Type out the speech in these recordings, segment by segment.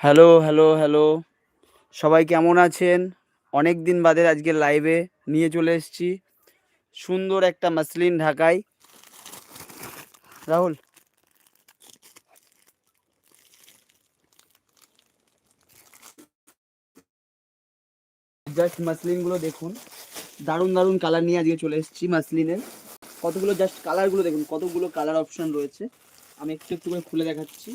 Hello hello hello. সবাই কেমন আছেন? অনেক দিন বাদে আজকে লাইভে নিয়ে চলে এসেছি। সুন্দর একটা মাসলিন ঢাকায়। রাহুল। জাস্ট মাসলিনগুলো দেখুন। দারুণ দারুণ কালার নিয়ে আজকে চলে এসেছি মাসলিনের। কতগুলো জাস্ট কালারগুলো দেখুন, কতগুলো কালার অপশন রয়েছে। আমি একটু একটু করে খুলে দেখাচ্ছি।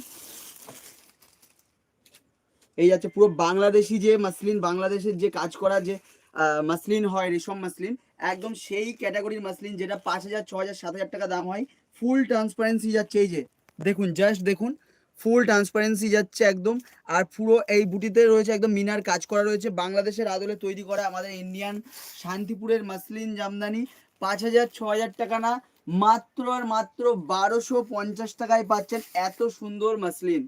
এই যাচ্ছে পুরো বাংলাদেশি যে মাসলিন, বাংলাদেশের যে কাজ করা যে মাসলিন হয় রেশম মাসলিন, একদম সেই ক্যাটাগরির মাসলিন যেটা পাঁচ হাজার, ছ হাজার, সাত হাজার টাকা দাম হয়। ফুল ট্রান্সপারেন্সি যাচ্ছে এই যে, দেখুন জাস্ট দেখুন ফুল ট্রান্সপারেন্সি যাচ্ছে একদম, আর পুরো এই বুটিতে রয়েছে একদম মিনার কাজ করা রয়েছে। বাংলাদেশের আদলে তৈরি করা আমাদের ইন্ডিয়ান শান্তিপুরের মাসলিন জামদানি, পাঁচ হাজার, ছ হাজার টাকা না মাত্র আর মাত্র বারোশো পঞ্চাশ টাকায় পাচ্ছেন এত সুন্দর মাসলিন।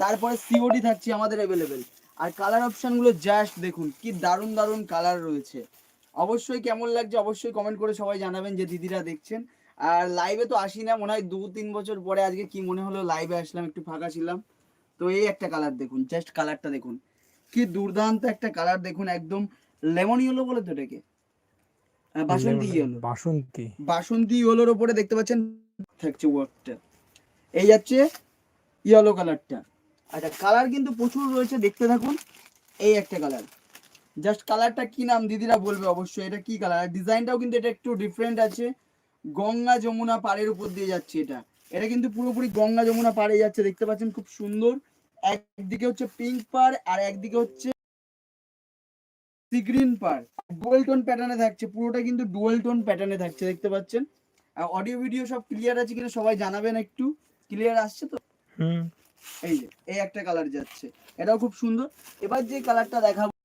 তারপরে সিওডি থাকছে আমাদের অ্যাভেলেবেল আর কালার অপশনগুলো জাস্ট দেখুন কি দারুণ দারুণ কালার রয়েছে। অবশ্যই কেমন লাগছে অবশ্যই কমেন্ট করে সবাই জানাবেন যে দিদিরা দেখছেন। আর লাইভে তো আসি না মনে হয় দু তিন বছর পরে আজকে কি মনে হলো লাইভে আসলাম একটু ফাঁকা ছিলাম। তো এই একটা কালার দেখুন জাস্ট কালারটা দেখুন। কি দুর্দান্ত একটা কালার দেখুন একদম লেমন ইয়েলো বলে তো এটাকে। বাসন্তী ইয়েলো বাসন্তী। বাসন্তী ইয়েলোর ওপরে দেখতে পাচ্ছেন থাকছে ওয়ার্কটা এই যাচ্ছে ইয়েলো কালারটা আচ্ছা কালার কিন্তু প্রচুর রয়েছে, দেখতে থাকুন। এই একটা কালার জাস্ট কালারটা কি নাম দিদিরা বলবে অবশ্যই, এটা কি কালার ডিজাইনটাও কিন্তু এটা একটু ডিফারেন্ট আছে। গঙ্গা যমুনা পাড়ের উপর দিয়ে যাচ্ছে এটা। এটা কিন্তু পুরোপুরি গঙ্গা যমুনা পাড়ে যাচ্ছে, দেখতে পাচ্ছেন খুব সুন্দর। একদিকে হচ্ছে পিঙ্ক পাড়, আর একদিকে হচ্ছে সি গ্রিন পাড়। ডুয়েল টোন প্যাটার্নে থাকছে, পুরোটা কিন্তু ডুয়েল টোন প্যাটার্নে থাকছে, দেখতে পাচ্ছেন। অডিও ভিডিও সব ক্লিয়ার আছে কিনা সবাই জানাবেন একটু। ক্লিয়ার আসছে তো? হুম। এই যে এই একটা কালার যাচ্ছে। এটাও খুব সুন্দর। এবার যে কালারটা দেখাবো